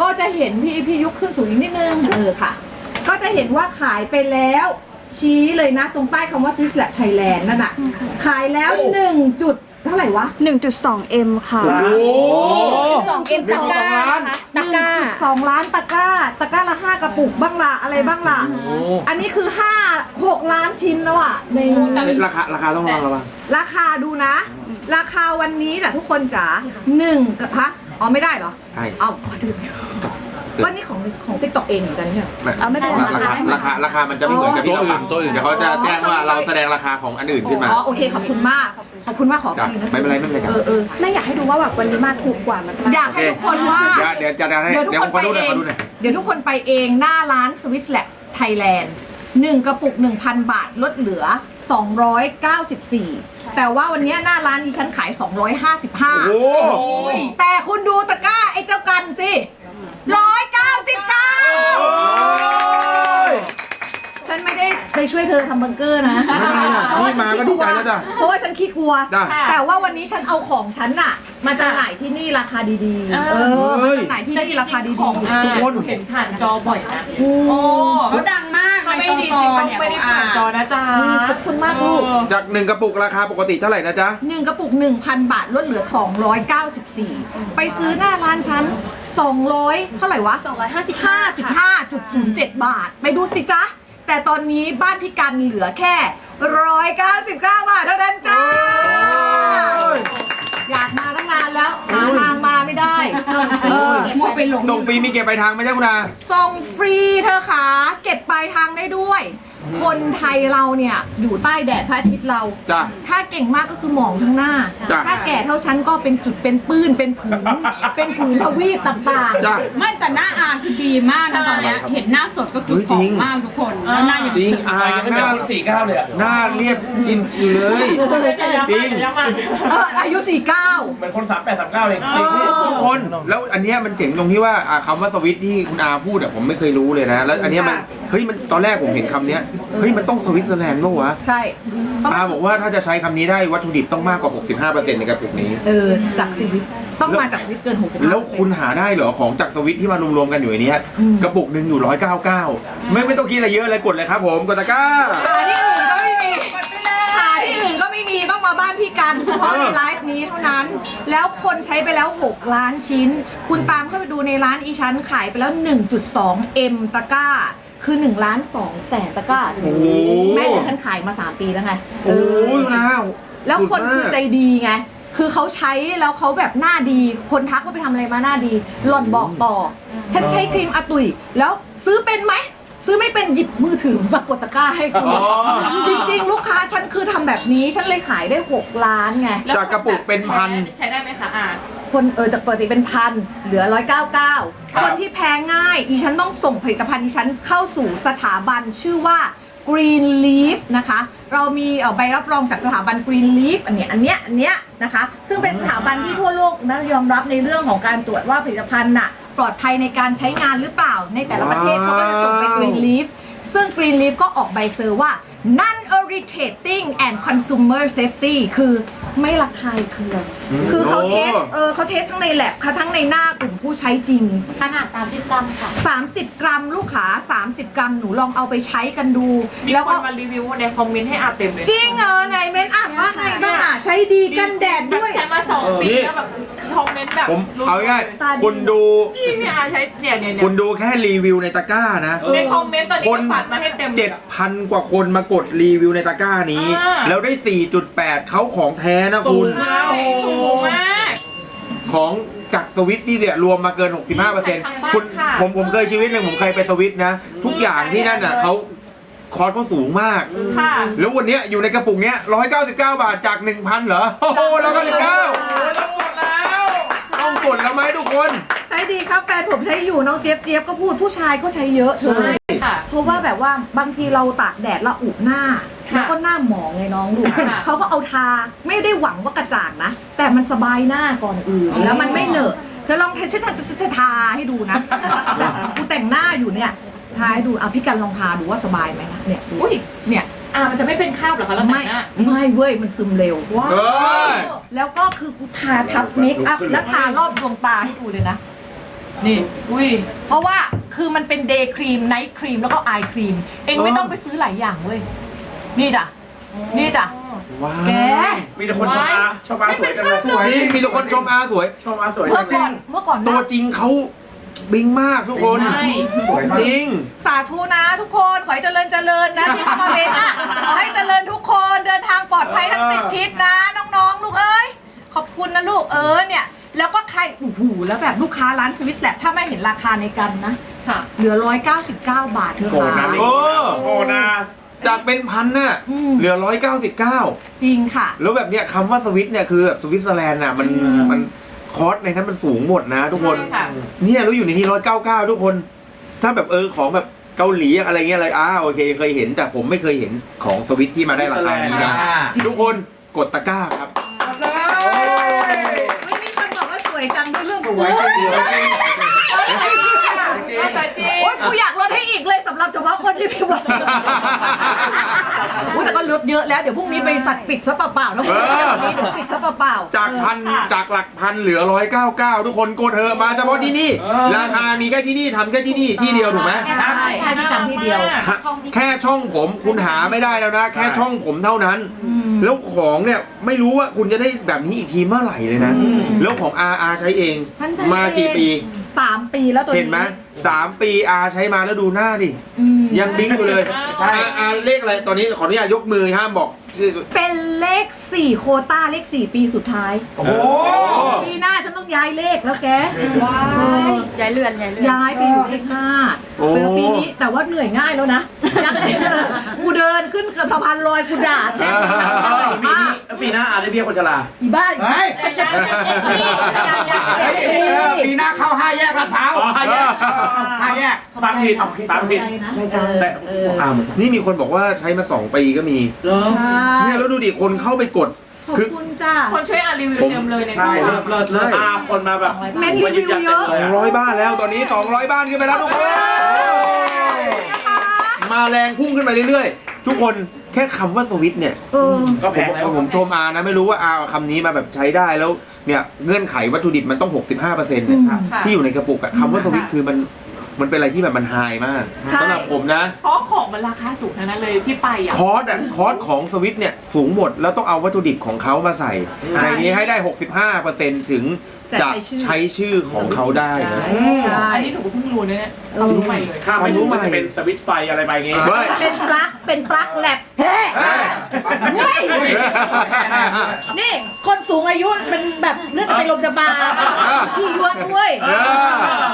ก็จะเห็นพี่พี่ยุคขึ้นสูงอีกนิดนึงเออค่ะ ก็จะเห็นว่าขายไปแล้ว ชี้เลยนะ ตรงใต้คำว่า Swiss Lab Thailand นั่นน่ะ ขายแล้ว1จุดเท่าไหร่วะ 1.2 M ค่ะ โอ้สองเอ็มตะกร้านะคะตะกร้า1.2ล้านตะกร้า ตะกร้าละห้ากระปุกบ้างละอะไรบ้างล่ะอันนี้คือ5 6ล้านชิ้นแล้วอะในราคาราคาต้องระวังระวัง ราคาดูนะ ราคาวันนี้จ้ะทุกคนจ๋าหนึ่งกับฮะ อ๋อไม่ได้เหรอใช่เอาก็นี่ของของติ๊กต็อกเองเหมือนกันเนี่ย เอาไม่เป็นไร ราคาราคาราคามันจะไม่เหมือนกับที่เราทำตัวอื่นเดี๋ยวเขาจะแจ้งว่าเราแสดงราคาของอันอื่นขึ้นมาอ๋อโอเคขอบคุณมาก ขอบคุณมากขออจ้ะภัยนะไม่เป็นไรไม่เป็นไรจ้ะเออเออแม่อยากให้ดูว่าแบบวันนี้มาถูกกว่ามันมาก อยากให้ทุกคนว่า เดี๋ยวเดี๋ยวจะได้เดี๋ยวทุกเดี๋ยวคนขอไปดูหน่เออยงขอดูหน่อยเดี๋ยวทุกคนไปเองหน้าร้านสวิสแล b ไทยแลนด์ หนึ่งกระปุก 1,000 บาทลดเหลือ 294 แต่ว่าวันนี้หน้าร้านดิฉันขาย โอ้255โหแต่คุณดูตะกร้าไอ้เจ้ากันสิ 199 ฉันไม่ได้ ไปช่วยเธอทำบังเกอร์นะ ไม่เป็นไรน่ะนี่มาก็ดีใจแล้วจ้ะ เพราะว่าฉันขี้กลัวจ้ะแต่ว่าวันนี้ฉันเอาของฉันน่ะ มาจำหน่ายที่นี่ราคาดีๆ เออมาจำหน่ายที่นี่ราคาดีของๆอาทุกคนเห็นผ่านจอบ่อยนะโอ้โอ้เขาดังมากถ้าในไม่ตอดีซจริงอต้องเนี่ยไม่ได้ผ่านจอนะจ๊ะขอบคุณมากลูก จากหนึ่งกระปุกราคาปกติเท่าไหร่นะจ๊ะ หนึ่งกระปุก 1,000 บาทลดเหลือ 294 ไปซื้อหน้าร้านฉัน 200 เท่าไหร่วะ 255 55.07 บาท ไปดูสิจ๊ะ แต่ตอนนี้บ้านพี่กันเหลือแค่ 199 บาทเท่านั้นจ้า อยากมาตั้งนานแล้ว หาทางมาไม่ได้เออมัวไปหลงส่งฟรีมีเก็บไปลายทางไหมจ๊ะคุณอา ส่งฟรีเธอขาเก็บปลายทางได้ด้วย คนไทยเราเนี่ยอยู่ใต้แดดพระอาทิตย์เรา จ้ะ ถ้าเก่งมากก็คือหมองทั้งหน้า จ้ะถ้าแก่เท่าฉันก็เป็นจุดเป็นปื้นเป็นผืน เป็นผืนทวีปต่างจ้ะ ไม่แต่หน้าอาคือดีมากนะตอนเนี้ยเห็นหน้าสดก็คือเฮ้ยผจริองมมากทุกคนแล้วหน้ายังจริงตึงอายังไม่หเป็นน้าคนสี่เก้าเลยอะหน้าเรียบกินอยู่เลย จริง ๆ เอออายุ 49 เหมือนคนสามแปดสามเก้าเลยจริงทุกคนแล้วอันเนี้ยมันเจ๋งตรงที่ว่าอ่าคำว่าสวิตช์ที่คุณอาพูดอะผมไม่เคยรู้เลยนะ แล้วอันเนี้ยมันเฮ้ยมันตอนแรกผมเห็นคำเนี้ยเฮ้ยมันต้องสวิตเซอร์แลนด์ป่าวะใช่ต้องอาบอกว่าถ้าจะใช้คำนี้ได้วัตถุดิบต้องมากกว่า 65%ในกระปุกนี้ เออจากสวิตต้องมาจากสวิตเกิน65แล้วคุณหาได้เหรอของจากสวิตที่มารวมๆกันอยู่ในเนี้ยอืม กระปุกหนึ่งอยู่ 199 ไม่ไม่ต้องคิดอะไรเยอะเลยกดเลยครับผมกดตะกร้า หาที่อื่นก็ไม่มีหาที่อื่นก็ไม่มีต้องมาบ้านพี่กันเฉพาะในไลฟ์นี้เท่านั้น แล้วคนใช้ไปแล้ว 6 ล้านชิ้น คุณตามเข้าไปดูในร้านอีชั้นขายไปแล้ว 1.2 M ตะกร้า คือ1ล้าน2แสนตะกร้าโอ้โห แม่แต่ฉันขายมา3ปีแล้วไงโอ้ยนะ แล้วคนคือใจดีไง คือเขาใช้แล้วเขาแบบหน้าดี คนทักว่าไปทำอะไรมาหน้าดี หล่อนบอกต่อ ฉันใช้ครีมอาตุย แล้วซื้อเป็นไหม ซื้อไม่เป็นหยิบมือถือมากดตะกร้าให้คุณอ๋อ จริง ๆ ลูกค้าฉันคือทำแบบนี้ฉันเลยขายได้6ล้านไงจากกระปุกเป็นพัน ใช้ได้ไหมคะอาคนเออจากปกติเป็นพันเหลือ199คนที่แพ้ง่ายอีฉันต้องส่งผลิตภัณฑ์อีฉันเข้าสู่สถาบันชื่อว่า Green Leaf นะคะ เรามีเอ่อใบรับรองจากสถาบัน Green Leaf อันเนี้ยอันเนี้ยอันเนี้ยนะคะ ซึ่งเป็นสถาบันที่ทั่วโลกนะยอมรับในเรื่องของการตรวจว่าผลิตภัณฑ์น่ะ ปลอดภัยในการใช้งานหรือเปล่า ในแต่ละประเทศเขาก็จะส่งไป Green Leaf ซึ่ง Green Leaf ก็ออกใบเซอร์ว่า non irritating and consumer safety คือ ไม่ระคายเคืองอืมคือเขาเทสโอ้เออเขาเทสทั้งในแลบค่ะทั้งในหน้ากลุ่มผู้ใช้จริง ขนาด30กรัมค่ะ 30 กรัมลูกขา30 กรัมหนูลองเอาไปใช้กันดู มีแล้วคก็ นมารีวิวในคอมเมนต์ให้อาเต็มเลยจริงเหรอไหนเม้นอ่านว่าไงบ้างอะใช้ดีกันแดดด้วย ใช้มาสองปีนี่แล้วแบบคอมเมนต์แบบผมเอาง่ายตาดี ๆคุณดูจริงเนี่ยอาใช้เนี่ยเนี่ยเนี่ยคุณดูแค่รีวิวในตะกร้านะ ในคอมเมนต์ตอนนี้คก็นปัดมาให้เต็มเจ็ดพันกว่าคนมากดรีวิวในตะกร้านี้ อ่า แล้วได้ 4.8 เขาของแท้นะสูคุงณ มากสูงมาก ของจากสวิตนี่เนี่ยรวมมาเกิน 65%ใช่ทั้งบ้านคุณค่ะ ผมผมเคยชีวิตหนึ่งผมเคยไปสวิตนะ ทุกอย่างที่นั่นอะเขาคอร์สเขาสูงมาก ค่ะแล้ววันเนี้ยอยู่ในกระปุกเนี้ย199 บาทจาก 1,000 เหรอ โอ้โห199แล้วหมดแล้วต้องกดแล้วไหมทุกคน ใช้ดีครับแฟนผมใช้อยู่น้องเจี๊ยบเจี๊ยบก็พูดผู้ชายก็ใช้เยอะเธอใช่ค่ะ เพราะว่าแบบว่าบางทีเราตากแดดละอุหน้าค่ะ แล้วก็หน้าหมองไงน้องดูค่ะเขาก็เอาทาไม่ได้หวังว่ากระจ่างนะ แต่มันสบายหน้าก่อนอื่น แล้วมันไม่เหนอะเธอลองเทสทาจะทาให้ดูนะแบบกูแต่งหน้าอยู่เนี่ยทาให้ดูอะพี่กันลองทาดูว่าสบายไหมนะเนี่ยดูอุ้ยเนี่ยอ่ามันจะไม่เป็นคราบเหรอคะแล้วแต่ไม่งหน้าไม่เว้ยมันซึมเร็วว้าวเฮ้ยแล้วก็คือกูทาทับเมคอัพแล้วทารอบดวงตาให้ดูเลยนะนี่อุ้ยเพราะว่าคือมันเป็นเดย์ครีมไนท์ครีมแล้วก็ไอครีม เองไม่ต้องไปซื้อหลายอย่างเว้ย นี่จ้ะนี่จ้ะว้าแกวมีแต่คนชมอาชมอาสวยจังเลยสวยมีแต่คนชมอาสวย ชมอาสวยเมื่อจริก่องนเมื่อก่อนตัวนะจริงเขาบิงมากทุกคนใช่สวยมากจริง สาธุนะทุกคนขอให้เจริญเจริญนะที่เข้ามาเมนอะขอให้เจริญทุกคนเดินทางปลอดภัยทั้งสิบทิศนะ น้องๆ ลูกเอ้ยขอบคุณนะลูกเออเนี่ย แล้วก็ใครโอ้โหแล้วแบบลูกค้าร้านสวิสแลบถ้าไม่เห็นราคาในกันนะ ค่ะ เหลือ 199 บาทเธอโกรธนะค่ะนี่โอ้โกรธนะ จากเป็นพันน่ะอืม เหลือร้อยเก้าสิบเก้าจริงค่ะ แล้วแบบเนี้ยคำว่าสวิตเนี่ยคือแบบสวิตเซอร์แลนด์น่ะมันมันคอสในนั้นมันสูงหมดนะ ทุกคน ใช่ค่ะ เนี่ยแล้วอยู่ในที่ร้อยเก้าเก้าทุกคน ถ้าแบบเออของแบบเกาหลีอะไรเงี้ยอะไรอ่าโอเคเคยเห็นแต่ผมไม่เคยเห็นของสวิตที่มาได้ราคานี้นะทุกคนกดตะกร้าครับ ไม่มีคนบอกว่าสวยจังด้วยเรื่องสวยจริงสวยจริง จริงจริง โอ๊ยกูอยากลดให้อีกเลยสำหรับเฉพาะคนที่พิมพ์ว่าอุ้ยแต่ก็ลดเยอะแล้ว เดี๋ยวพรุ่งนี้บริษัทปิดซะเปล่าๆนะคุณเออวันนี้เดี๋ยวปิดซะเปล่าๆ จากพันจากหลักพันเหลือร้อยเก้าเก้าทุกคนกดเถอะมาเฉพาะที่นี่ ราคามีแค่ที่นี่ทำแค่ที่นี่ที่เดียวถูกไหมใช่ แค่ที่จำที่เดียวแค่ช่องผมคุณหาไม่ได้แล้วนะ แค่ช่องผมเท่านั้น แล้วของเนี่ยไม่รู้ว่าคุณจะได้แบบนี้อีกทีเมื่อไหร่เลยนะ แล้วของ RR ใช้เอง ฉันใช้มากี่ปี สามปีแล้วตัวนี้เห็นไหม สามปี R ใช้มาแล้วดูหน้าดิอืมยังบิ้งอยู่เลยใช่อาอาเลขอะไรตอนนี้ขออนุญาตยกมือห้ามบอกชื่อ เป็นเลขสี่โควต้าเลขสี่ปีสุดท้าย โอ้โห ปีหน้าฉันต้องย้ายเลขแล้วแกว้าเออย้ายเรือนย้ายเรือนย้ายไปอยู่เลขห้าโอ้ เออปีนี้แต่ว่าเหนื่อยง่ายแล้วนะยังกูเดินขึ้นสะพานลอยกูด่าแช่งเหนื่อยปีมากนี้ปีหน้าอาจจะเบี้ยคนชรา อีบ้าเฮ้ยยังยังปียังยังปีหน้าเข้าห้าแยกลาดพร้าวห้าแยกห้าแยกฟังผิดฟังผิดแต่อ่านี่มีคนบอกว่าใช้มาสองปีก็มีเหรอใช่เนี่ยแล้วดูดิคนเข้าไปกดขอบคือคุณจ้าคนช่วยอ่านรีวิวเต็มเลยในใช่เลิศเลิศเลิศอ่าคนมาแบบเม้นรีวิวเยอะสองร้อยบ้านแล้วตอนนี้สองร้อยบ้านขึ้นไปแล้วทุกคนมาแรงพุ่งขึ้นไปเรื่อยๆ ทุกคนแค่คำว่าสวิตช์เนี่ย เออ ก็แพงแล้ว ผมผมชมอานะไม่รู้ว่าอาเอาคำนี้มาแบบใช้ได้แล้วเนี่ยเงื่อนไขวัตถุดิบมันต้อง 65%เนี่ยอืมที่อยู่ในกระปุกอะคำว่าสวิตช์คือมันมันเป็นอะไรที่แบบมันไฮมากใช่ สำหรับผมนะ เพราะของมันราคาสูงทั้งนั้นเลยที่ไปอะ คอร์สอะคอร์สของสวิตช์เนี่ยสูงหมดแล้วต้องเอาวัตถุดิบของเขามาใส่ในนี้ให้ได้ 65%ถึง จะใช้ชื่อของเขาได้นะ ใช่ อันนี้หนูก็เพิ่งรู้นะเนี่ยเรารู้ใหม่เลย ถ้าไม่รู้มันจะเป็นสวิตช์ไฟอะไรไปงี้ เฮ้ย เป็นปลั๊กเป็นปลั๊กแลบเฮ้เฮ้ย นี่ คนสูงอายุเป็นแบบเลือดจะไปลมจะบาที่ยวงด้วย เออ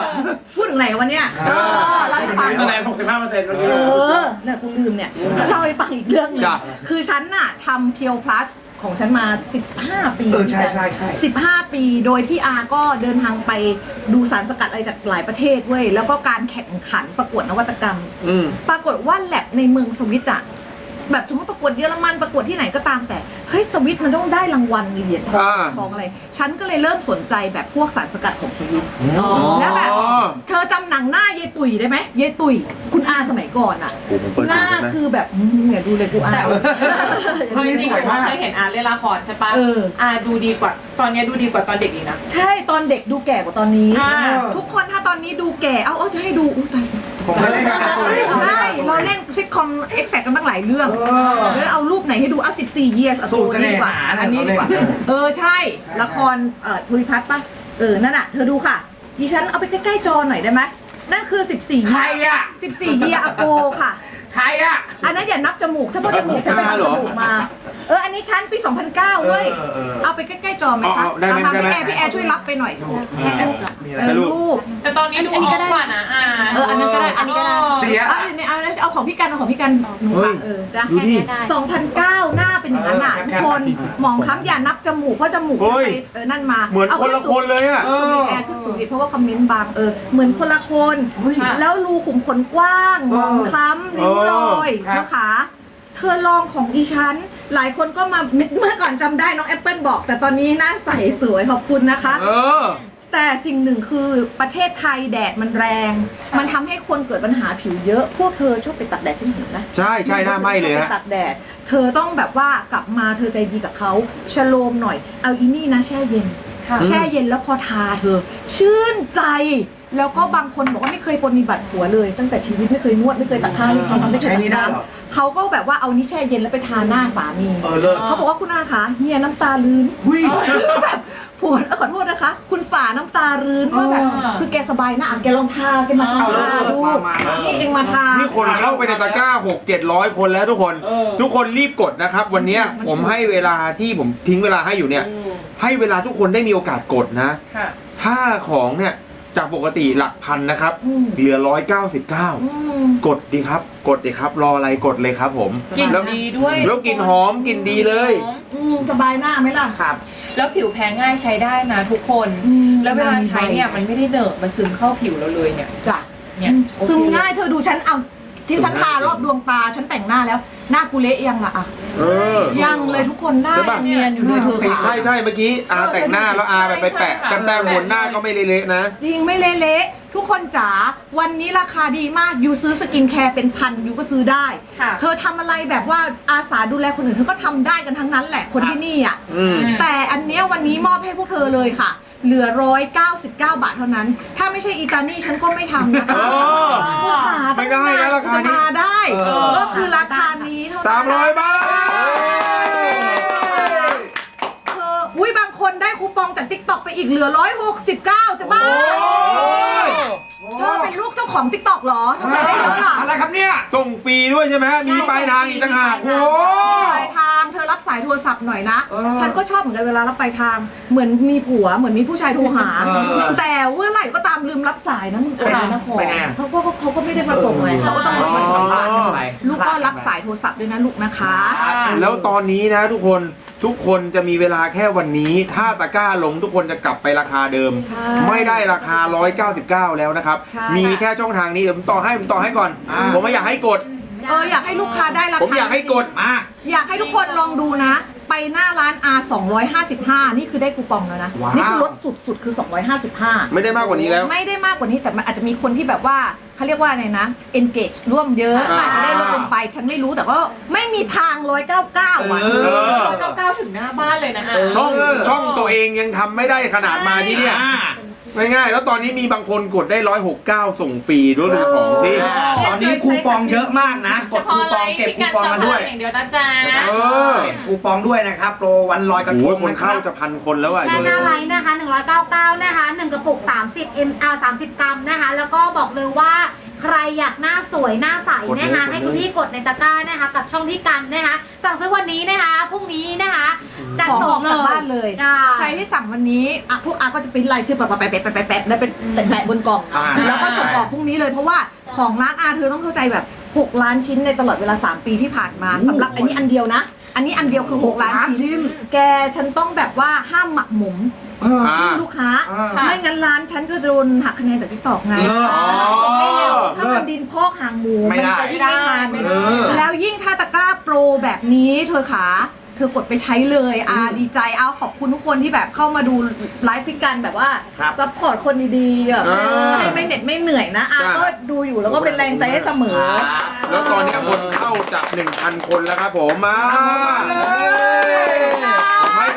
พูดถึงไหนวันเนี้ยเออเล่าให้ฟังแสดง65เปอร์เซ็นต์เมื่อกี้ เออเนี่ยกูลืมเนี่ยเล่าให้ฟังอีกเรื่องหนึงจ้ะ คือฉันน่ะทำเพียวพลัส ของฉันมา 15 ปีเออใช่ใช่ใช่ 15 ปี โดยที่อาก็เดินทางไปดูสารสกัดอะไรจากหลายประเทศเว้ย แล้วก็การแข่งขันประกวดนวัตกรรม อืม ปรากฏว่าแลบในเมืองสวิตอะแบบสมมติประกวดเยอรมันประกวดที่ไหนก็ตามแต่เฮ้ยสวิตมันต้องได้รางวัลเหรียญทองอ่า ทองอะไร ฉันก็เลยเริ่มสนใจแบบพวกสารสกัดของสวิต แล้วแบบ อ๋อเธอ ตุ๋ยได้ไหมเยายตุ๋ยคุณอาสมัยก่อนอะโอ้ผมเปิดหน้าดูได้ไหม คือแบบอืมเนี่ยดูเลยกูอา แต่เพราะจริงๆหนูเคยเห็นอาเล่นละครใช่ปะเออ อาดูดีกว่า ตอนเนี้ยดูดีกว่าตอนเด็กอีกนะ ใช่ตอนเด็กดูแก่กว่าตอนนี้ อ่า ทุกคนถ้าตอนนี้ดูแก่ เอาเอาจะให้ดูอุ้ยตายผมเคยเล่นกับการ์ตูนใช่ เราเล่นซิทคอมเอ็กแซกกันตั้งหลายเรื่อง เออ แล้วเอารูปไหนให้ดูเอา14 years เอาสู้ตัวนี้ดีกว่าเสน่หาอันนี้ดีกว่าเออเออใช่ ใช่ ละครเอ่อภูริพัฒน์ปะเออ นั่นอะ เธอดูค่ะ ดิฉันเอาไปใกล้ๆจอหน่อยได้ไหม นั่นคือ 14ใครอะ14 year ago ค่ะ ใครอะ อันนั้นอย่านับจมูกถ้าพอจมูกฉันไปใช่ทำเหรจอมูกมา เอออันนี้ฉันปี2009เว้ยเออเออเออเอาไปใกล้ๆจอไหมคะเอาเอาได้ไหมมาได้พี่ไหมแอร์พี่แอร์ช่วยรับไปหน่อยมีอะไรเออรูป แต่ตอนนี้ดูออกกว่านะอาเอออันนั้นก็ได้อันนี้ก็ได้ เสีย เอาเดี๋ยวเอาเอาของพี่กันเอาของพี่กันหนูเฮ้ค่ะย เออจ้ะดูดิ2009 หน้าเป็นอย่างนั้นอะเออทุกคนหมองค้ำอย่านับจมูกเพราะจมูกเฮ้ย จะไปเออนั่นมาเหมือนคนละคนเลยอะเออแอร์ขึ้นสูงอีกเพราะว่าคอมเมนต์บางเออเหมือนคนละคน แล้วรูขุมขนกว้างหมองคล้ำริ้วรอยครับนะคะ เธอลองของดิฉัน หลายคนก็มาเมื่อก่อนจำได้น้องแอปเปิลบอก แต่ตอนนี้หน้าใสสวยขอบคุณนะคะ เออ แต่สิ่งหนึ่งคือประเทศไทยแดดมันแรง มันทำให้คนเกิดปัญหาผิวเยอะ พวกเธอชอบไปตัดแดดฉันเห็นนะ ใช่ใช่หน้าไหมเลยชอบฮะไปตัดแดด เธอต้องแบบว่ากลับมาเธอใจดีกับเขาชโลมหน่อย เอาอีนี่นะแช่เย็นแช่เย็นแล้วพอทาเธอ ชื่นใจ แล้วก็บางคนบอกว่าไม่เคยปฏิบัติหัวเลย ตั้งแต่ชีวิตไม่เคยนวดไม่เคยตัดข้าวไม่เคยทำไม่เคยใช้ตัดนี่ได้ข้าวเหรอเขาก็แบบว่าเอานี่แช่เย็นแล้วไปทาหน้าสามีเออเลิศ เขาบอกว่าคุณอาคะเฮียน้ำตาลื้น หุ้ย คือแบบผัวขอโทษนะคะ คุณฝาน้ำตารื้นว่าแบบ อ่า คือแกสบายหนะอะแกลองทาแกมาทาเอาเลยดูมามานี่ นี่เองมาทา นี่คนเข้าไปในตะกร้า 6 700 คนแล้วทุกคน เออ ทุกคนรีบกดนะครับ วันเนี้ยผมให้เวลาที่ผมทิ้งเวลาให้อยู่เนี่ย ให้เวลาทุกคนได้มีโอกาสกดนะ ค่ะ ถ้าของเนี่ย จากปกติหลักพันนะครับ อืม เหลืออื199มกดดีครับ กดดีครับ รออะไรกดเลยครับผม กลิ่นแล้วดีด้วยแล้วกลิ่นหอมกลิ่นดีเลย หอมอืมสบายหน้าไหมล่ะ ครับ แล้วผิวแพ้ง่ายใช้ได้นะทุกคน อืม แล้วเวลาใช้เนี่ยมันไม่ได้เหนอะมันซึมเข้าผิวเราเลยเนี่ย จ้ะเนี่ยโอเคซึมง่ายเธอดูฉันเอา ที่ฉันทารอบดวงตาฉันแต่งหน้าแล้ว หน้ากูเละยังล่ะอะเออ ยังเลยทุกคนหน้าใช่ปะ ยังเนียนอยู่เลยเธอค่ะใช่ใช่เมื่อกี้อาแต่งหน้าแล้วอาแบบไปแปะใช่ค่ะแต้มๆบนหน้าก็ไม่เละๆนะ จริงไม่เละๆทุกคนจ๋าวันนี้ราคาดีมากยูซื้อสกินแคร์เป็นพันยูก็ซื้อได้ ค่ะ เธอทำอะไรแบบว่าอาสาดูแลคนอื่นเธอก็ทำได้กันทั้งนั้นแหละคนที่นี่อะ อืม แต่อันเนี้ยวันนี้มอบให้พวกเธอเลยค่ะ เหลือ 199 บาทเท่านั้น ถ้าไม่ใช่อีตานี่ฉันก็ไม่ทำนะคะเออผู้หาไม่ได้นะราคานี้มาได้ เออ ก็คือราคานี้เท่านั้น สามร้อยบาท เธออุ้ยบางคนได้คูปองจากติ๊กต็อกไปอีกเหลือ 169 จะบ้าโอ้ย เธอเป็นลูกเจ้าของติ๊กต็อกเหรอทำไมได้เยอะล่ะอะไรครับเนี่ย ส่งฟรีด้วยใช่ไหมมีปลายทางอีกต่างหากโอ้ปลายทางเธอรับสายโทรศัพท์หน่อยนะเออฉันก็ชอบเหมือนกันเวลารับปลายทาง เหมือนมีผัวเหมือนมีผู้ชายโทรหาเออแต่เมื่อไหร่ก็ตามลืมรับสายนะมึงเป็นนะขอเป็นไงอะเขาก็เขาก็ไม่ได้ประสงค์ไงเขาก็ต้องมาช่วยสัมภาษณ์ไม่เป็นไรลูกก็รับสายโทรศัพท์ด้วยนะลูกนะคะ แล้วตอนนี้นะทุกคนทุกคนจะมีเวลาแค่วันนี้ ถ้าตะกร้าลงทุกคนจะกลับไปราคาเดิมใช่ไม่ได้ราคา 199 แล้วนะครับใช่ มีแค่ช่องทางนี้เดี๋ยวผมต่อให้ผมต่อให้ก่อน อ่า ผมไม่อยากให้กด เอออยากให้ลูกค้าได้ราคาผมอยากให้กด มา อยากให้ทุกคนลองดูนะ ไปหน้าร้าน R 255 นี่คือได้คูปองแล้วนะ ว้าว นี่คือลดสุดๆ คือ 255 ไม่ได้มากกว่านี้แล้ว ไม่ได้มากกว่านี้แต่มันอาจจะมีคนที่แบบว่าเขาเรียกว่าอะไรนะ engage ร่วมเยอะอ่า อาจจะได้ลดลงไป ฉันไม่รู้แต่ว่าไม่มีทาง 199อะเอเออร้อยเก้าเก้าถึงหน้าบ้านเลยนะอะ ช่องช่องตัวเองยังทำไม่ได้ขนาดมาที่เนี่ย ง่ายๆ แล้วตอนนี้มีบางคนกดได้ 169 ส่งฟรีด้วยดูของสิ ตอนนี้คูปองเยอะมากนะกเฉดคูพาะปไลองฟ์เก็บที่คูการปองจำมาด้วย อย่างเดียวนะจ๊ะเออ เก็บคูปองด้วยนะครับ โปรวันลอยกระทโอ้งยคนนะคเข้ารับจะพันคนแล้วอะหน้าหน้าไลน์นะคะ 199 นะคะ 1 กระปุก 30 m r 30 กรัมนะคะ แล้วก็บอกเลยว่า ใครอยากหน้าสวยหน้าใสนะคะให้คุณพี่กดในตะกร้านะคะ กับช่องพี่กันนะคะ สั่งซื้อวันนี้นะคะพรุ่งนี้นะคะจะของส่องอกเลจากยบ้านเลย ใช่ ใครที่สั่งวันนี้อะพวกอาก็จะปริ้นรายชื่อแปะแปะแปะแปะแปะแปะแล้วเป็นแปะบนกล่อง อ่า แล้วก็ส่งออกพรุ่งนี้เลยเพราะว่าของร้านอาเธอต้องเข้าใจแบบ 6 ล้านชิ้นในตลอดเวลา 3 ปีที่ผ่านมาสำหรับอันนี้อันเดียวนะ อันนี้อันเดียวคือ 6 ล้านล้านชิ้ชิ้นนแกฉันต้องแบบว่าห้ามหมักหมม เอออ่าที่ลูกค้า อ่าไม่งั้นร้านฉันจะโดนหักคะแนนจากทิกตอกไงเลิศฉันต้องส่งให้เร็วอ๋อถ้ามันดินพอกหางหมูไม่ได้ จะยิ่งไม่ทันไม่เอได้อแล้วยิ่งถ้าตะกร้าโปรแบบนี้เธอขาเธอกดไปใช้เลยอาดีใจเอาขอบคุณทุกคนที่แบบเข้ามาดูไลฟ์พิกันแบบว่าครับซัพพอร์ตคนดีๆแบบอ่าเออให้ไม่เหน็ดไม่เหนื่อยนะอาจ้ะ ก็ดูอยู่แล้วก็เป็นแรงใจให้เสมอ แล้วตอนนี้คนเข้าจาก 1,000 คนแล้วครับผมมาผมให้เ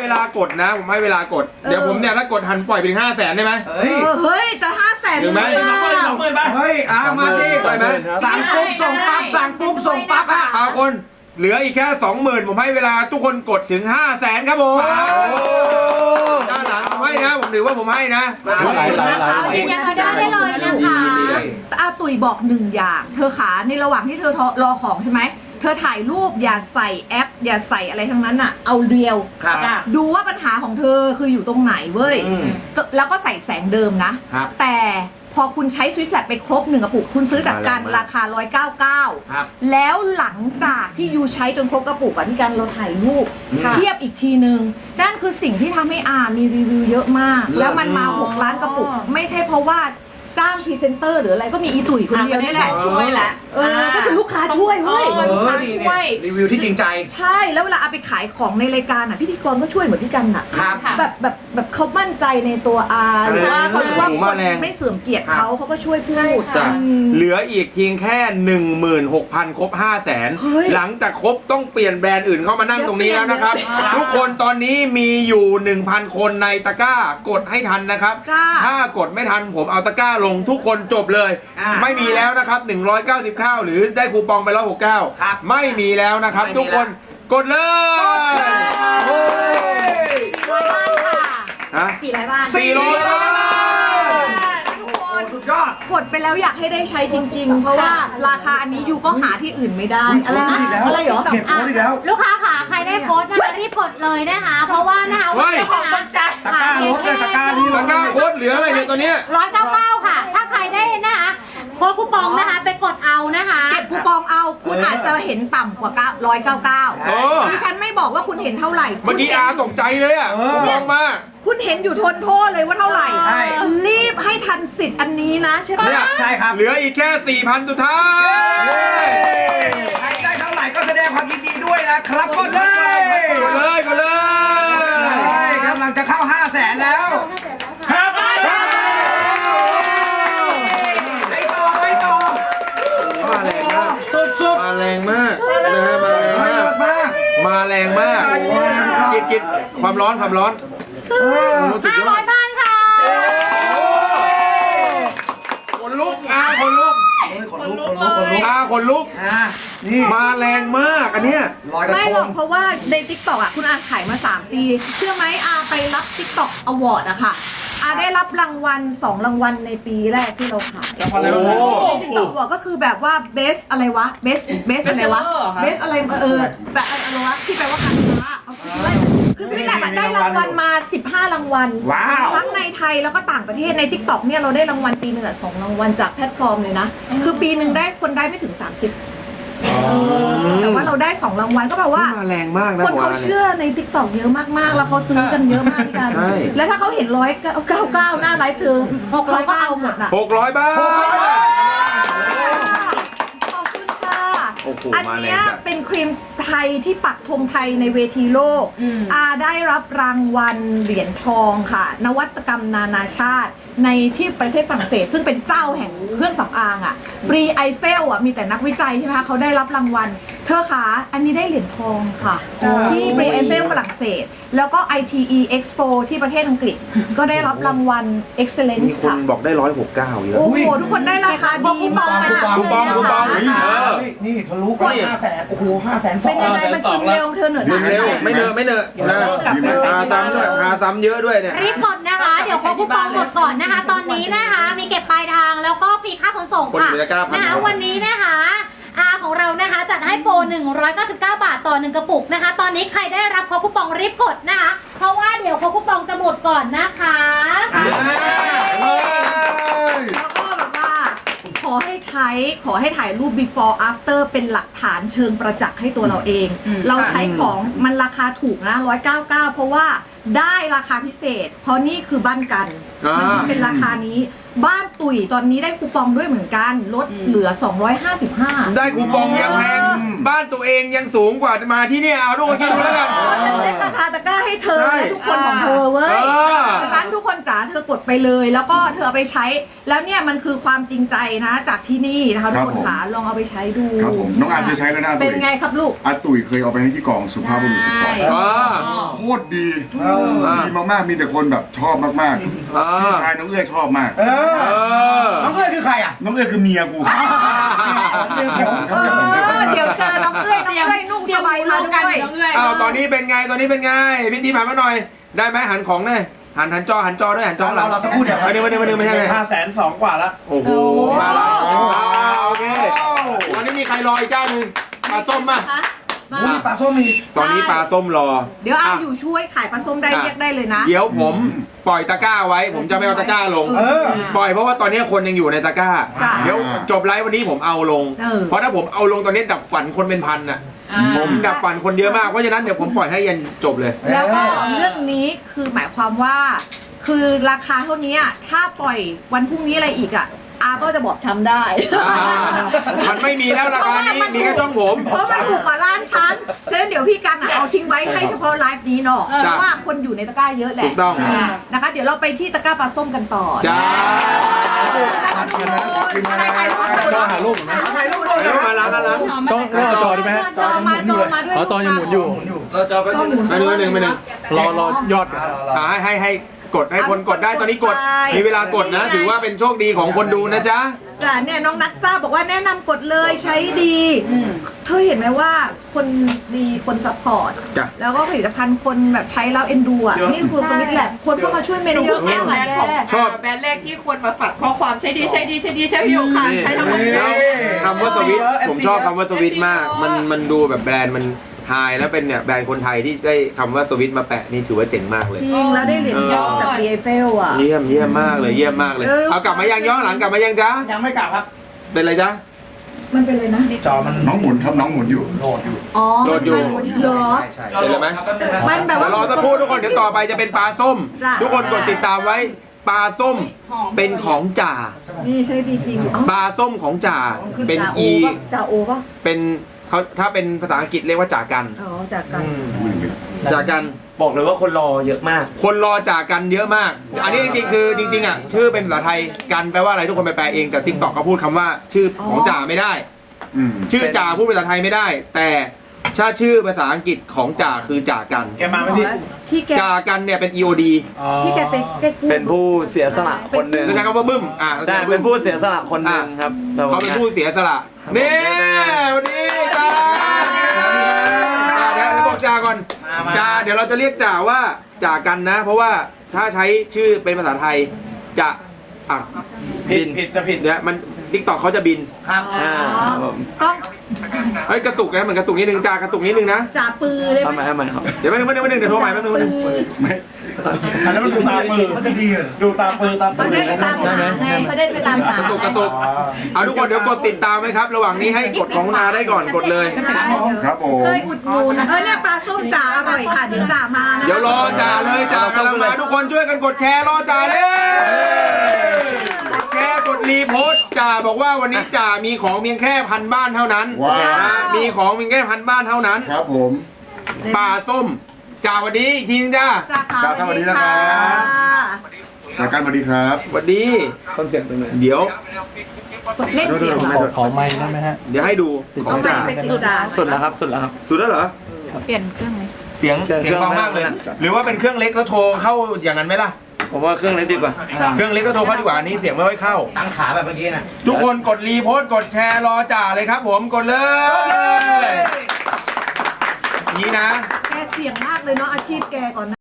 วลากดนะ ผมให้เวลากด เดี๋ยวผมเนี่ยถ้ากดทันปล่อยไปถึง5แสนได้ไหม เฮ้ย เออเฮ้ยจะห้าแสนถึงไหมสองหมื่นสองหมื่นป่ะเฮ้ยอามาดิได้ไหม สั่งปุ๊บส่งปั๊บสั่งปุ๊บส่งปั๊บอะเอาคนเหลืออีกแค่20,000ผมให้เวลาทุกคนกดถึง5 0 0แสนครับผมด้านหลังผมให้นะ ผมถือว่าผมให้นะหลายหลายหลาย ยืนยันออเดอร์ได้เลยนะคะ อาตุ๋ยบอกหนึ่งอย่าง เธอขาในระหว่างที่เธอรอของใช่ไหม เธอถ่ายรูปอย่าใส่แอป อย่าใส่อะไรทั้งนั้นอะ เอาเรียว ครับจ้ะดูว่าปัญหาของเธอคืออยู่ตรงไหนเว้ย อืม แล้วก็ใส่แสงเดิมนะ ครับ แต่พอคุณใช้สวิสแลนไปครบหนึ่งกระปุก คุณซื้อจากการมาแล้วราคา 199 ครับ แล้วหลังจากที่ยูใช้จนครบกระปุกอะที่การเราถ่ายรูปค่ะเทียบอีกทีนึง นั่นคือสิ่งที่ทำให้อามีรีวิวเยอะมาก เลิศ แล้วมันมา 6 ล้านกระปุก ไม่ใช่เพราะว่า จ้างพรีเซนเตอร์หรืออะไรก็มีอีตุ๋ยคนเดียวนี่แหละ ช่วยแหละเออก็คือลูกค้าช่วยเว้ยออลูกค้านี่ช่วยรีวิวที่จริงใจ ใช่ แล้วเวลาเอาไปขายของในรายการอะพิธีกรก็ช่วยเหมือนพี่กันอะ ครับค่ะแบบแบบแบบเขามั่นใจในตัวอาหรือว่าเขารู้ว่าผมคว่านแรงไม่เสื่อมเกียรติเขาเขาก็ช่วยพูใช่ดค่ะจ้ะอืมเหลืออีกเพียงแค่ 16,000 ครบ 5 0 0แสน เฮ้ยหลังจากครบต้องเปลี่ยนแบรนด์อื่นเข้ามานั่งตรงนี้แล้วนะครับเดี๋ยวเปลี่ยนทุกคนตอนนี้มีอยู่ 1,000 คนในตะกร้ากดให้ทันนะครับกล้า ถ้ากดไม่ทันผมเอาตะกร้าลลงทุกคนจบเลย อ่าไม่มีแล้วนะครับ 190ข้าวหรือได้คูปองไป169ครับไม่มีแล้วนะครับ ไม่มีทุกคนกดเลยโอ้ย400บ้านค่ะฮะ400บ้านสี่ร้อยบาททุกคนสุด ยอด กดไปแล้วอยากให้ได้ใช้จริง ๆ เพราะว่าราคาอันนี้ยูก็หาที่อื่นไม่ได้อะไรนะอีกแล้วอะไรเหรอเก็บโค้ดอีกแล้ว ลูกค้าค่ะใครได้โค้ดนะคะรีบกดเลยนะคะ เพราะว่านะคะเฮ้วันย นี้นะตะกร้าลดเลยตะกร้านี้ตะกร้าโค้ดเหลืออะไรเนี่ยตัวเนี้ย ร้อยเก้าเก้าค่ะ ถ้าใครได้นะคะ โค้ดคูปองนะคะ ไปกดเอานะคะ เก็บคูปองเอาคุณอาจจะเห็นต่ำกว่าโอ้999ดิฉันไม่บอกว่าคุณเห็นเท่าไหร่ เมื่อกี้อาตกใจเลยอะเออ มองมา คุณเห็นอยู่ทนโทษเลยว่าเท่าไหร่ ใช่ รีบให้ทันสิทธิ์อันนี้นะใช่ปะเนี่ย ใช่ครับเหลืออีกแค่ 4,000สุดท้าย ใครได้เท่าไหร่ก็แสดงความยินดีด้วยนะครับกดเลยกดเลยกดเลย ใช่กำลังจะเข้า 5 0 0แสนแล้วห้าไป ไอ้ต่อไอ้ต่อ มาแรงมาก สุดสุด มาแรงมากนะฮะมาแรง ๆ มาก มาก มา แรงมากโอ้โหกิดกิดความร้อนความร้อนรู้สึกยอด500บ้านค่ะขนลุกอาขนลุกขนลุกขนลุกขนลุกอาขนลุกอะนี่มาแรงมากอันเนี้ยลอยกระไม่ทหรอง กเพราะว่าใน t ิ k t o k อะคุณอาขายมา 3 ปี เชื่อไหมอาไปรับ t ิ k t o k Award อะค่ะ อาได้รับรางวัล2รางวัลในปีแรกที่เราขายรางวัลอะไรบ้างครับใน t ิ k t o k Award ก็คือแบบว่า best อะไรวะ best best อะไรวะ Bestseller เหรอคะ best อะไรเออแบบอะไรวะที่แปลว่าการค้าเอาคืออะไรคือสวิตแลบได้รางวัลมา 15 รางวัลว้าว ทั้งในไทยแล้วก็ต่างประเทศใน t ิ k t o k เนี่ยเราได้รางวัลปีหนึ่งอะสองรางวัลจากแพลตฟอร์มเลยนะ คือปีหนึ่งได้คนได้ไม่ถึง 30 แต่ว่าเราได้สองรางวัลก็แปลว่า มาแรงมากนะคนเขาวนี่ยเชื่อใน t ิ k t o k เยอะมากๆ แล้วเขาซื้อกันเยอะมากพี่กันใช่แล้วถ้าเขาเห็นร้อยเก้าเก้าหน้าไลฟ์เธอเขาก็เอาหมดน่ะหกร้อยบาทขอบคุณค่ะ โอ้โหอันมาแรงเนี้ยจัด เป็นครีมไทยที่ปักธงไทยในเวทีโลกอาได้รับรางวัลเหรียญทองค่ะ นวัตกรรมนานาชาติ ในที่ประเทศฝรั่งเศส ซึ่งเป็นเจ้าแห่งเครื่องสำอางอะปรีไอเฟลอะมีแต่นักวิจัยใช่ไหมคะเขาได้รับรางวัล เธอคะอันนี้ได้เหรียญทองค่ะ ที่ปรีไอเฟลฝรั่งเศส แล้วก็ ITE Expo ที่ประเทศอังกฤษ ก็ได้รับรางวัลมี Excellence คนค่ะ บอกได้ร้อยหกเก้าอยู่แล้ว โอ้โห ทุกคนได้ราคาดีมากคูปองคูปองนะเอคะอนี่ทะลุก็ห้าแสนโอ้โหห้าแสนสอเป็นง ยังไงมันซึมเร็วเธอเหนือหดึนางเร็วไม่เนอะไม่เนอะนะหาซ้ำด้วยหาซ้ำเยอะด้วยเนี่ย รีบกดนะคะ เดี๋ยวโค้ดคูปองหมดก่อนนะคะ ตอนนี้นะคะ มีเก็บปลายทางแล้วก็ฟรีค่าขนส่งค่ะกดอยู่ในกล้าพันนะคะวันนี้นะคะ อาของเรานะคะจัดให้โปร 199 บาทต่อ 1 กระปุกนะคะ ตอนนี้ใครได้รับโค้ดคูปองรีบกดนะคะ เพราะว่าเดี๋ยวโค้ดคูปองจะหมดก่อนนะคะแล้วก็แบบว่า ขอให้ใช้ขอให้ถ่ายรูป before after เป็นหลักฐานเชิงประจักษ์ให้ตัวเราเอง เราใช้ของมันราคาถูกนะ 199 เพราะว่า ได้ราคาพิเศษ เพราะนี่คือบ้านกัน อ่ามั มันจึงเป็นราคานี้บ้านตุ๋ยตอนนี้ได้คูปองด้วยเหมือนกันลดเหลือ 255 ได้คูปองยังแพง บ้านตัวเองยังสูงกว่ามาที่เนี่ยเอาทุกคนคิดดูแล้วกันฉันเซ็ตราคาตะกร้าให้เธอใช่ และทุกคนของเธ กดไปเลย แล้วก็เธอเอาไปใช้ แล้วเนี่ยมันคือความจริงใจนะ จากที่นี่นะคะทุกคนขาลองเอาไปใช้ดูครับผมน้องอาร์มเคยใช้แล้วนะอาเป็ตุ๋นยไงครับลูก อาตุ๋ยเคยเอาไปให้ที่กองสุภาพบุรุษสุดสอยอ่า โคตรดีดีมากๆมีแต่คนแบบชอบมากอ่าๆผู้ชายน้องเอื้อยชอบมาก เออเออ น้องเอ้ยคือใครอะน้องเอื้อยคือเมียกูเรื่องของเออเดี๋ยวเจอน้องเอ้ยน้องเอ้ยนุ่งสบายมากันด้วยน้องเอ้ยอ้าวตอนนี้เป็นไงตอนนี้เป็นไงพี่ทีมหันมาหน่อย ได้ไหมหันของหน่อย หันหันจอหันจอด้วยหันจอหลัเรางเราสักครู่เดียวมาหนึ่งมาหนึ่งมาหนึ่งไม่ใช่ไหมห้าแสนสองกว่าละโอ้โหมาแล้วอ่าโอเคตอนนี้มีใครรออีกเจ้าหนึ่งปลาส้มป่ะอุ้ยปลาส้มมีตอนนี้ปลาส้มรอ เดี๋ยวเอาะอยู่ช่วยขายปลาส้มได้เรียกได้เลยนะ เดี๋ยวผมปล่อยตะกร้าไว้ ผมจะไม่เอาตะกร้าลง เออ ปล่อยเพราะว่าตอนนี้คนยังอยู่ในตะกร้า จ้ะเดี๋ยวจบไลฟ์วันนี้ผมเอาลง เออ เพราะถ้าผมเอาลงตอนนี้ดับฝันคนเป็นพันน่ะ ผมดับฝันคนเยอะมากเพราะฉะนั้นเดี๋ยวผมปล่อยให้ยันจบเลย แล้วก็เรื่องนี้คือหมายความว่า คือราคาเท่านี้อะถ้าปล่อยวันพรุ่งนี้อะไรอีกอะ อาก็จะบอกทำได้ อ่ามันไม่มีแล้วราคานี้มีแค่ช่องผม เพราะมันถูกกว่าร้านฉันฉะนั้นเดี๋ยวพี่กันอะเอาทิ้งไว้ให้เฉพาะไลฟ์นี้เนาะเพจ้ะราะว่าคนอยู่ในตะกร้าเยอะแหละถูกต้อง นะคะ เดี๋ยวเราไปที่ตะกร้าปลาส้มกันต่อจ้าอะไรใครรู้ก็หารูปไหมถ่ายรูปด้วยเดี๋ยวมาล้างกันล้างต้องต้องเอาจอได้ไหมฮะจอมาจอมาด้วยอ๋อตอนยังหมุนอยู่หมุนอยู่จอหมุนมาหนึ่งมาหนึ่งมาหนึ่งรอรอยอดก่อน อ่าให้ให้ให้ กดให้คนกดได้ตอนนี้กด มีเวลากดนะ ถือว่าเป็นโชคดีของคนดูนะจ๊ะ จ้ะเนี่ยน้องนัทซ่าบอกว่าแนะนำกดเลยใช้ดี เธอเห็นไหมว่าคนดีคนซัพพอร์ต จ้ะ แล้วก็ผลิตภัณฑ์คนแบบใช้แล้วเอ็นดูอะนี่คือสวิตแลบคนก็มาช่วยเมนหนูเยเพิ่อะงเห็นมากแบรนด์ของแก ชอบ แบรนด์แรกที่ควรมาฝัดข้อความใช้ดีใช้ดีใช้ดีใช้ประโยชน์ค่ะใช้ทั้งหมดแล้วคำว่าสวิตช์เอฟซีผมชอบคำว่าสวิตช์มากเอฟซีมันมันดูแบบแบรนด์มัน ไฮแล้วเป็นเนี่ยแบรนด์คนไทยที่ได้คำว่าสวิตช์มาแปะนี่ถือว่าเจ๋งมากเลย จริงแล้วได้เหรียญทองจากดีไอเฟลอะ เยี่ยมเยี่ยมมากเลยเยี่ยมมากเลย เออ เอากลับมายังย้อนหลังกลับมายังจ๊ะยังไม่กลับครับ เป็นไรจ๊ะมันเป็นเลยนะ จอมันน้องหมุนครับน้องหมุนอยู่ โหลดอยู่อ๋อโดนอยู่มันเหรอ ใช่เห็นแล้วไหม มันแบบ เดี๋ว่ายวรอสักครู่ทุกคนเดี๋ยวต่อไปจะเป็นปลาส้ม จ้ะ ทุกคนกดติดตามไว้ปลาส้มเป็นของจ่านี่ใช้ดีจริงอ๋อปลาส้มของจ่าคือเป็นจ่าโออีปะจ่าโอปะเป็น เขาถ้าเป็นภาษาอังกฤษเรียกว่าจ่ากัน อ๋อจากกันจ่ากัน บอกเลยว่าคนรอเยอะมาก คนรอจากกันเยอะมาก อันนี้จริงๆคือจริงๆอะชื่อเป็นภาษาไทยกันแปลว่าอะไรทุกคนไปแปลเองแต่ทิกตอกเขาพูดคำว่า ชื่อของจ่าไม่ได้ อืมชื่อจ่าพูดภาษาไทยไม่ได้ แต่ถ้าชื่อภาษาอังกฤษของจ่าคือจ่ากันแกมาไหมพี่ที่แกจ่ากันเนี่ยเป็น EOD ที่แกไปแกกู้เป็นผู้เสียสละคนหนึ่งก็ใช้คำว่าบึ้มอะใช่เป็นผู้เสียสละคนหนึ่งครับ เขาเป็นผู้เสียสละนี่วันนี้ ยวบอกจ่าก่อนจ่าเดี๋ยวเราจะเรียกจ่าว่าจ่ากันนะ เพราะว่าถ้าใช้ชื่อเป็นภาษาไทยจะอะผิดผิดจะผิดเนี่ยมัน ทิกตอกเขาจะบินครับอ่าอ๋อครับผมต้องเฮ้ยกระตุกนะเหมือนกระตุกนิดนึงจ่ากระตุกนิดนึงนะจ่าปือได้ทำไหไมมทำไมครับ เดี๋ยวไม่นึงไม่นึงไม่นึงเดี๋ยวโทรใหม่ไม่นึงไม่นึงอันนั้นมันดูตาปืนมันจะดีเหรอดูตาปืนตาปืเขานได้ไปตามหาไงเขาได้ไปตามหากระตุกกระตุกเอาทุกคนเดี๋ยวกดติดตามไว้ครับ ระหว่างนี้ให้กดของคุณอาได้ก่อนกดเลยครับผมเคยอุดหนุนเออเนี่ยปลาส้มจ่าอร่อยค่ะเดี๋ยวจ่ามานะเดี๋ยวรอจ่าเลยจ่ากำลังมาทุกคนช่วยกันกดแชร์รอจ่าเลยกดแชร์กดรีโพสต์จ่า บอกว่าวันนี้จ่ามีของเพียงแค่พันบ้านเท่านั้นว้าว นะมีของเพียงแค่พันบ้านเท่านั้น ครับผมปลาส้มจ่าวันนี้อีกทีนึงจ้าจ่าขาวจ่าสวัสดีนะครับจากการสวัสดีครับสวัสดีต้นเสียงเป็นไงเดี๋ยว เล่นเสียงขอขอไม้ได้ไหมฮะ เดี๋ยวให้ดูขอต้องงไปจ่าไปติดตามสุดแล้วครับ สุดแล้วครับ สุดแล้วเหรอเปลี่ยนเครื่องไหมเสียงเดี๋ยวเสียงเบามากเลยเครื่องหรือว่าเป็นเครื่องเล็กแล้วโทรเข้าอย่างนั้นไหมล่ะ ผมว่าเครื่องเล็กดีกว่า เครื่องเล็กก็โทรเข้าดีกว่าอันนี้เสียงไม่ค่อยเข้า ตั้งขาแบบเมื่อกี้น่ะทุกคนกดรีโพสต์กดแชร์รอจ่าเลยครับ ผมกดเลยนี่นะ แกเสียงมากเลยเนาะอาชีพแกก่อนนะ